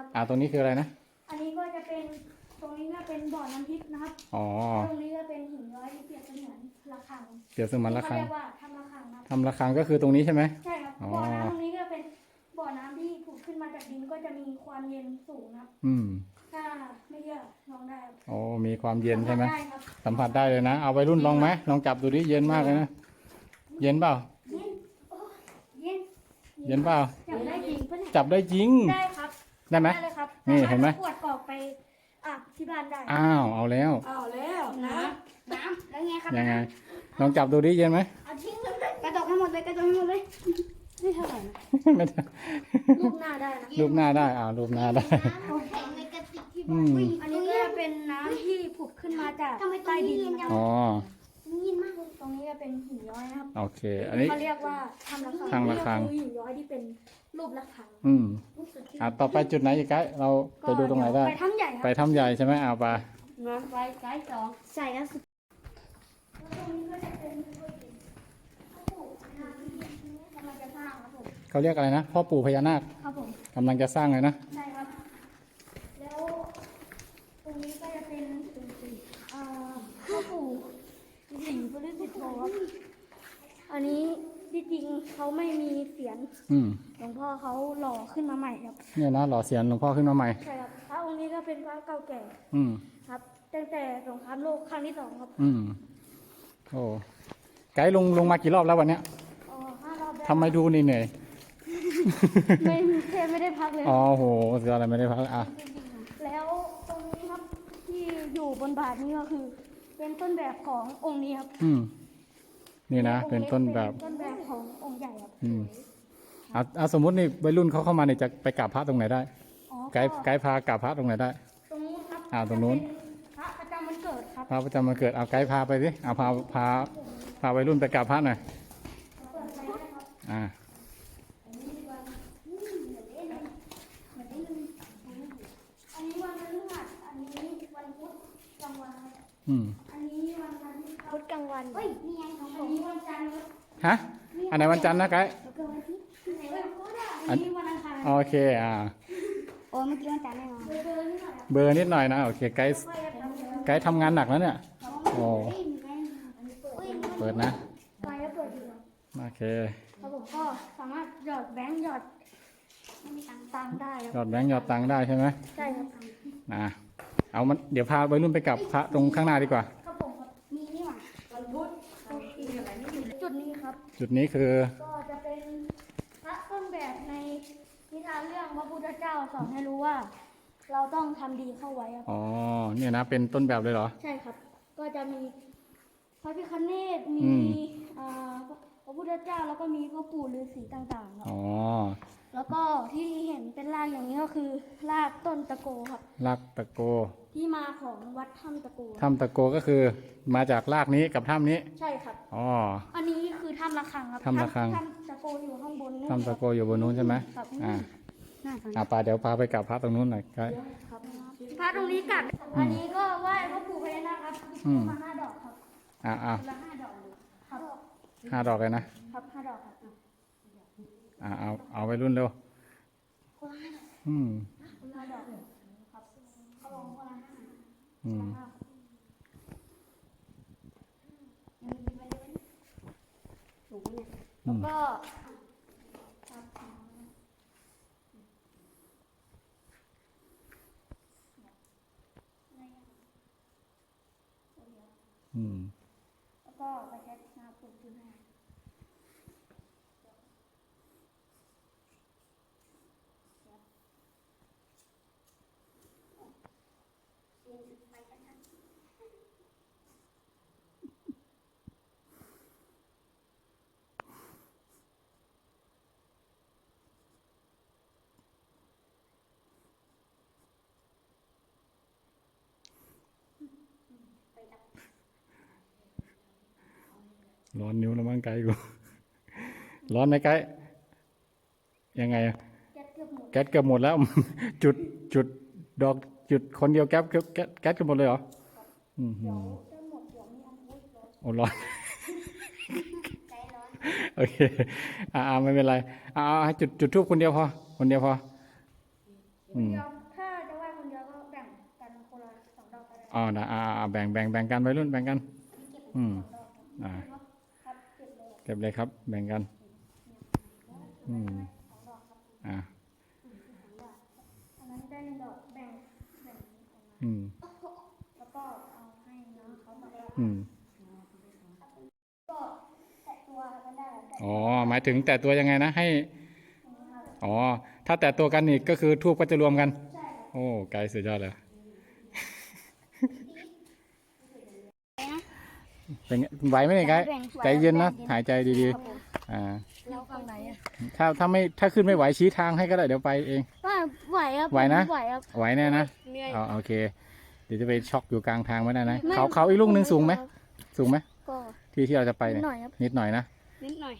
ครับ อ่าตรงนี้คืออะไรนะ อันนี้ก็จะเป็นตรงนี้ก็เป็นบ่อน้ำพริกนะครับ อ๋อ ตรงนี้ก็เป็นหินย้อยที่เปรียบเสมือนระฆังเกี่ยวสมันระฆัเขางเรียกว่าทำระฆังนะครับทำระฆังก็คือตรงนี้ใช่ไหม ใช่ครับอ๋อ บ่อน้ำตรงนี้ก็เป็นบ่อน้ำที่ผุดขึ้นมาจากดินก็จะมีความเย็นสูงนะครับ อืมถ้าไม่เชื่อลองได้ครับโอ้มีความเย็นใช่ไหมได้ครับสัมผัสได้เลยนะ เอาไปรุ่นลองไหมลองจับดูดิเย็นมากเลยนะ เย็นเปล่า เย็นโอ้ยเย็นเย็นเปล่า จับได้จริงปะเนี่ยจับได้จริง ได้ครับ ได้ไหมได้เลยครับนี่เห็นไหมสาารถขวดกรอกไปอาบที่บ้านได้อ้าวเอาแล้ว เอาแล้วนะ น้ำแล้วไงครับยังไง ลองจับดูดิเย็นไหม เอาทิ้งเลยกระดกให้หมดเลยกระดกให้หมดเลยนี่เท่าไหร่นะไม่ได้รูปหน้าได้นะรูปหน้าได้อ่ารูปหน้าได้แข็งในกระติกที่อืบ้านมอันนี้ก็จะเป็นน้ำที่ผุดขึ้นมาจากทำไมตรงใต้นี้ดินเย็นจันะงครับอ๋อเย็นมากเลยตรงนี้ก็เป็นหินย้อยนะครับโอเค อันนี้ เขาเรียกว่าทำระฆังทำระฆังนี่ก็คือหินย้อยที่เป็น รูประฆังอืมอ่าต่อไปจุดไหนอีกไกด์เราไปดูตรงไหนได้ ไปถ้ำใหญ่คไปรับถ้ำใหญ่ใช่ไหมเอาไปนะไปไกด์สองใช่แล้วสุดแล้วตรงนี้ก็จะเป็นถ้ำปู่น้ำที่กำลังจะสร้างครับผมเขาเรียกอะไรนะพ่อปู่พญานาคครับผมกำลังจะสร้างเลยนะใช่ครับ แล้วตรงนี้ก็จะเป็นเอ่อพ่อปู่ศรีบริสุทธิ์โธครับอันนี้ ที่จริงเขาไม่มีเสียงอืมหลวงพ่อเขาหล่อขึ้นมาใหม่ครับ เนี่ยนะหล่อเสียนหลวงพ่อขึ้นมาใหม่ ใช่ครับพระองค์นี้ก็เป็นพระเก่าแก่อืม ครับตั้งแต่สงครามโลกครั้งที่สองครับอืม โอ้ไกด์ลงลงมากี่รอบแล้ววันเนี้ยอ๋อห้ารอบแล้วทำไมดูเหนื่อยไม่แทบไม่ได้พักเลยๆอ๋อโหเสืออะไรไม่ได้พักอะ แล้วตรงนี้ครับที่อยู่บนบาทนี้ก็คือ เป็นต้นแบบขององค์นี้ครับ อืม นี่นะ เป็นต้นแบบเป็นต้นแบบขององค์ใหญ่ครับอืมเอาเอาสมมตินี่วัยรุ่นเขาเข้ามาเนี่ยจะไปกราบพระตรงไหนได้อ๋อไกด์ไกด์พากราบพระตรงไหนได้ ตรงนู้นครับอ่าตรงนู้นจะเป็นพระประจำวันเกิดครับพระประจำวันเกิดเอาไกด์พาไปสิเอาพาพาพาวัยรุ่นไปกราบพระหน่อยเปิดไปได้ครับอ่าอันนี้ดีกว่าอืมเดี๋ยวเล่นนะเดี๋ยวเล่นอันนี้วันพฤหัสอันนี้วันพุธกลางวันครับ อืม ฮะ อันไหนวันจันทร์นะไกด์แล้วก็วันที่ไหนวันพุธอะอันนี้วันอังคารโอเคอ่า โอ้เมื่อกี้วันจันทร์แน่นอนเบอร์เบอร์นี่หน่อยครับเบอร์นิดหน่อยนะโอเคไกด์ค่อยจะทำเดี๋ยวไกด์ทำงานหนักแล้วเนี่ย โอ้เฮ้ยมีไงอันนี้เปิดเฮ้ยเปิดนะไฟก็เปิดอยู่ครับโอเคครับผมก็สามารถหยอดแบงค์หยอดไม่มีตังค์ตังค์ได้คหยรับอดแบงค์หยอดตังค์ได้ใช่ไหมใช่ครับ นะเอามันเดี๋ยวพาวัยรุ่นไปกลับพระตรงข้างหน้าดีกว่า ครับผมครับ มี นี่หว่าวันพุธมีอะไรนี่อยู่จุดนี้ครับ จุดนี้คือก็จะเป็นพระต้นแบบในนิทานเรื่องพระพุทธเจ้าสอนให้รู้ว่า เราต้องทำดีเข้าไว้ครับ อ๋อเนี่ยนะเป็นต้นแบบเลยเหรอ ใช่ครับ ก็จะมีพระพิคเนตมีอืม อ่าพระพุทธเจ้าแล้วก็มีพ่อปู่ฤาษีต่างๆครับ อ๋อ แล้วก็ที่เห็นเป็นรากอย่างนี้ก็คือรากต้นตะโกครับรากตะโก ที่มาของวัดถ้ำตะโกถ้ำตะโกก็คือมาจากรากนี้กับถ้ำนี้ ใช่ครับ อ๋อ อันนี้คือถ้ำระฆังครับถ้ำระฆัง ถ้ำตะโกอยู่ข้างบนนู่นถ้ำตะโกอยู่บนนู้นใช่ไหมครับอ่าหน้าฟังอ่าปาเดี๋ยวพาไปกลับพระตรงนู้นหน่อยก็ครับพระตรงนี้กัดอันนี้ก็ไหว้พระปู่พญานาคครับอืมมาห้าดอกครับ อ่าอ่าคนละห้าดอกเลยครับห้าดอกเลยนะครับห้าดอกครับ อ่าเอาเอาไปรุ่นเร็วอืมคนละห้าดอกครับเขาลงคนละห้าอืมเนี่ย อืม ก็ อืม แล้วก็ไปใช้น้ำปลูกที่ห้า ร้อนนิ้วแล้วมั้งไกด์กูร้อนไหมไกด์ยังไงอะแก๊สเกือบหมดแก๊สเกือบหมดแล้ว จุดจุดดอกจุดคนเดียวแก๊สแก๊สแก๊สแก๊สเกือบหมดเลยเหรออืมเดี๋ยวจะหมดเดี๋ยวมีอันพูดร้อนโอ้ร้อนใจร้อนโอเคอ่าอ่าไม่เป็นไรอ่าเอาให้จุดจุดทูบคนเดียวพอคนเดียวพออืมเดียวถ้าจะไหว้คนเดียวก็แบ่งกันคนละสองดอกก็ได้อ๋อนะอ่าอ่าแบ่งแบ่งแบ่งกันไปรุ่นแบ่งกัน อืมอ่าครับเก็บเลยเก็บเลยครับ แบ่งกันอืมอ่าอันนั้นได้หนึ่งดอกแบ่งแบ่งออกมาอืมแล้วก็เอาให้น้องเขามาแล้วอืมก็แต่ตัวก็ได้อ๋อหมายถึงแต่ตัวยังไงนะให้อ๋อถ้าแต่ตัวกันนี่ก็คือทูบก็จะรวมกัน โอ้ไกลสุดยอดเลย เป็นไงไหวไหมเนี่ยไกด์ใจเย็นนะหายใจดีๆ อ่า แล้วฝั่งไหนอะถ้าถ้าไม่ถ้าขึ้นไม่ไหวชี้ทางให้ก็ได้เดี๋ยวไปเอง ว่าไหวครับไหวนะ ไหวครับ ไหวแน่นะเหนื่อยเอาโอเค เดี๋ยวจะไปช็อกอยู่กลางทางไม่ได้นะ ไม่ เขาเขาอีกลูกหนึ่งสูงไหมสูงไหมก็ที่ที่เราจะไปนิดเนี่ยหน่อยครับนิดหน่อยนะนิดหน่อย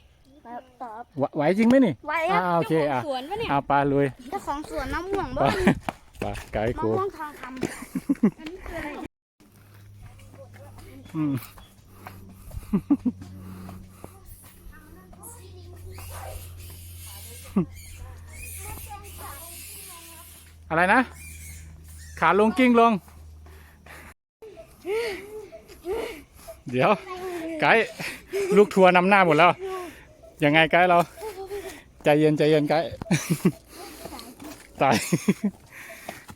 ครับต่อครับไหวไหวจริงไหมนี่ไหวคอ่ารับโอเคอะสวนปะเนี่ยอ่าปลาลุยเจ้าของสวนมะม่วงไปบ้านไปไกด์มะกูม่วงทองคอืม อะไรนะ ขาลงกิ้งลง เดี๋ยว ไกด์ลูกทัวร์นำหน้าหมดแล้ว ยังไงไกด์เรา ใจเย็นใจเย็นไกด์ตาย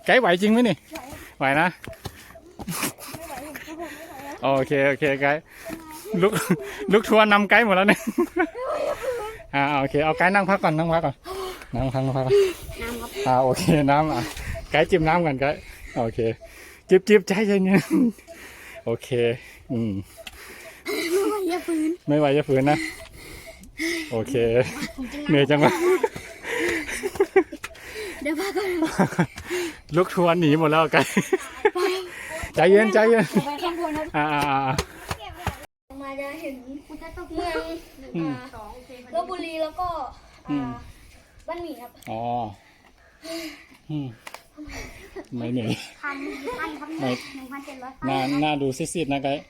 ไกด์ไหวจริงไหมนี่ ไหวนะ โอเค โอเคไกด์ ลูกลูกทัวร์นำไกด์หมดแล้วเนี่ยอ่าโอเคเอาไกด์นั่งพักก่อนนั่งพักก่อนนั่งพักนั่งพักก่อนอ่าโอเคน้ำอะไกด์จิบน้ำก่อนไกด์โอเค จิบจิบใจเย็นๆโอเค อืมำอย่าฝืนไม่ไหวจะฝืนนะ โอเคเหนื่อยจังวะเดี๋ยวพากันลูกทัวร์หนีหมดแล้วไกด์ใจเย็นใจเย็นไปข้างบนครับอ่าอ่าอ่า มาจะเห็นมันจะต้องเมืองอืมสองโอเคลบบุรีแล้วก็อือ่ามบ้านหมี่ครับ อ๋ออืมไม่เหนื่อยพันพันครับเนี่ยหนึ่งพันเจ็ดร้อยหน้าหน้าดูซีดๆนะไกด์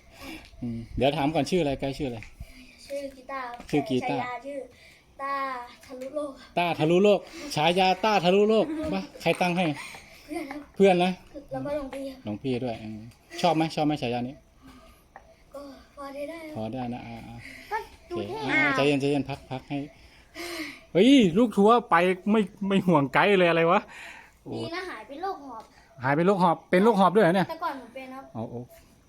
อืมเดี๋ยวถามก่อนชื่ออะไรไกด์ชื่ออะไร ชื่อกีตาร์ชื่อกีตาร์ ฉยชื่อตาทะลุโลกครับต้าทะลุโลก ฉายาต้าทะลุโลกปะใครตั้งให้ เพื่อนครับเพื่อนนะ แล้วก็หลวงพี่ครับหลวงพี่ด้วยอืมชอบไหมชอบไหมฉายานี้ก็พอ ได้ได้คพรับอได้นะอ่าอ่าก็โอดูเคเท่อ่าใจเย็นใจเย็นพักพักให้เฮ้ยลูกทัวร์ไปไม่ไม่ห่วงไกด์เลยอะไรวะโอ้ดีนะหายเป็นโรคหอบ หายเป็นโรคหอบเป็นโรคหอบด้วยเหรอเนี่ยแต่ก่อนผมเป็นครับเอาโอ้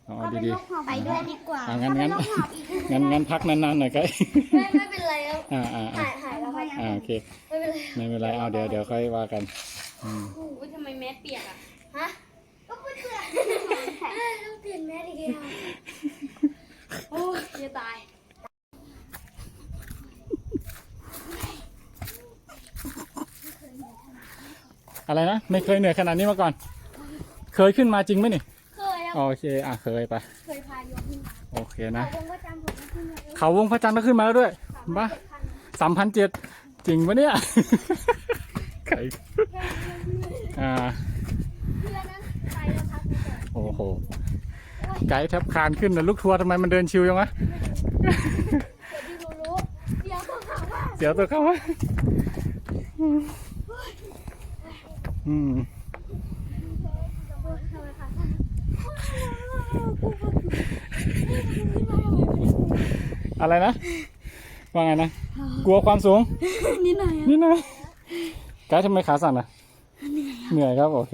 เอาก็เป็นดีโรคหอบไปด้วยดีกว่าๆอ่างั้นงั้นโรคหอบอีกงั้นงั้นพักนานๆหน่อยไกด์ ไม่ไม่เป็นไรครับอ่าอ่าอ่าหายหายแล้วครับอ่าโอเค ไม่เป็นไรไม่เป็นไรเอาเดี๋ยวเดี๋ยวค่อยว่ากันอืมอุ้ยทำไมแมสเปียกอะฮะก็เพื่อนเอ้ยต้องเปลี่ยนแมสอีกแล้ว โอ้ยจะตายอะไรนะ ไม่เคยเหนื่อยขนาดนี้มาก่อน เคยขึ้นมาจริงไหมนี่ เคยครับโอเคอะเคยไป เคยพายกขึ้นมาโอเคนะผมก็จำผมไม่ขึ้นมาเขาวงพระจันทร์ก็ขึ้นมาแล้วด้วยบ้าสามพันเจ็ดจริงปะเนี่ยไข่อ่า เพื่อนนั้นไปแล้วครับ โอ้โห ไกด์แทบคานขึ้นนะลูกทัวร์ทำไมมันเดินชิวยังวะเดี๋ยวที่รู้รู้เดี๋ยวต้องถามว่าเสียวตัวเข้าวะอืมทำไมคะอะไรนะ ว่าไงนะ กลัวความสูง นิดหน่อยนี่นะไกด์ทำไมขาสั่นอะ เหนื่อยครับ โอเค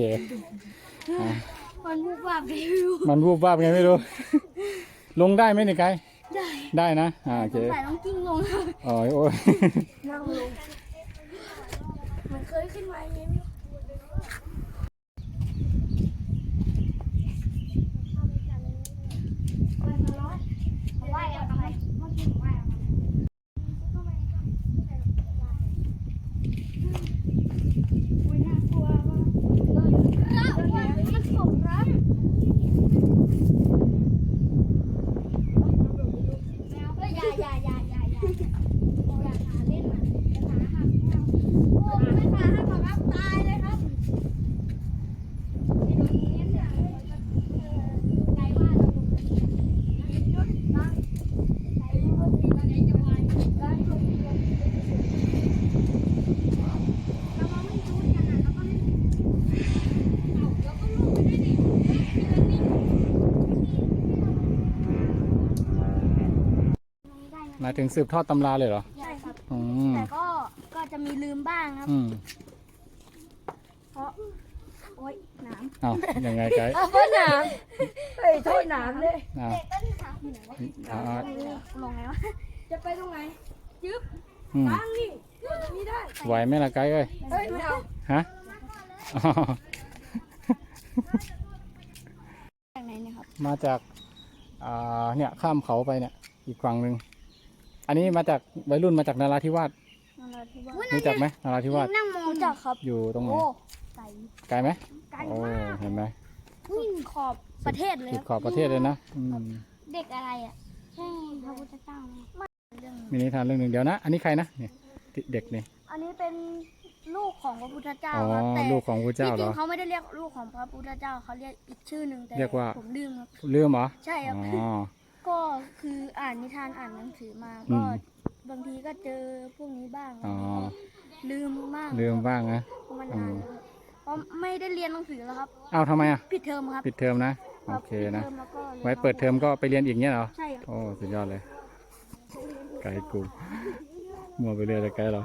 มันวูบวาบรีวิวมันวูบวาบไงไม่รู้ ลงได้ไหมนี่ไกด์ได้ได้นะอ่าโอเคใส่ต้องกิ้งลงครับอ๋อโอ้ย นั่งลงมันเคยขึ้นมาอย่างนี้ ไหว้เอาทำไมเมื่อกี้ไหว้เอาทำไม มันสมรักอย่าอย่าอย่าอย่าอย่าอย่าหาเล่นอะอย่าหาหักแมวโอ้ไม่หาหักหรอกครับตายเลยครับายถึงสืบทอดตำราเลยเหรอ ใช่ครับ อืม แต่ก็ก็จะมีลืมบ้างครับ อืมเพราะ โอ๊ยหน้เอายังไงไกด์ำเอาเพราะหน้ำเฮ้ยโทษหน้ำเลยอ่าอ่าอ่าลงไงวะจะไปตรงไหนยึบอืมตั้งนี่นี่ได้ ไหวไหมล่ะไกด์เอ้ย เฮ้ยไม่เอาฮะอ๋อจากไหนเนี่ยครับ มาจาก อ่า เนี่ย ข้ามเขาไปเนี่ย อีกฝั่งหนึ่ง อันนี้มาจากวัยรุ่นมาจากนาราธิวาสนราธิวาสรู้จักไหมนาราธิวาสนั่งมองจากครับอยู่ตรงไหนโอ้ไก่ไกลไหมไก่โอ้มากเห็นไหมวิ่งขอบประเทศเลยติดครับขอบประเทศเลยนะอืมเด็กอะไรอะใช่พระพุทธเจ้าไหมเรื่องมีนิทานเรื่องหนึ่งเดี๋ยวนะ อันนี้ใครนะเนี่ยเด็กนี่อันนี้เป็นลูกของพระพุทธเจ้าอ๋อครับแต่ลูกของพระเจ้าที่เหจรริองเขาไม่ได้เรียกลูกของพระพุทธเจ้าเขาเรียกอีกชื่อหนึ่งแต่เรียกว่า ผมลืมครับลืมเหรอใช่ครับ อ๋อ ก็คืออ่านนิทานอ่านหนังสือมาอืก็มบางทีก็เจอพวกนี้บ้างอ๋อ ลืมมากลืมบ้างนะ เพราะมันนานแล้วเพราะไม่ได้เรียนหนังสือแล้วครับเอ้าทำไมอะ ปิดเทอมครับปิดเทอมนะคโอรับเคปิดนะทอมแล้วก็รียนไว้เปิดเทอมก็ไปเรียนอีกเนี้ยเหรอ ใช่ครับ โอ้ สุดยอดเลย ไกด์กูมัวไปเรื่อยเลยไกด์เรา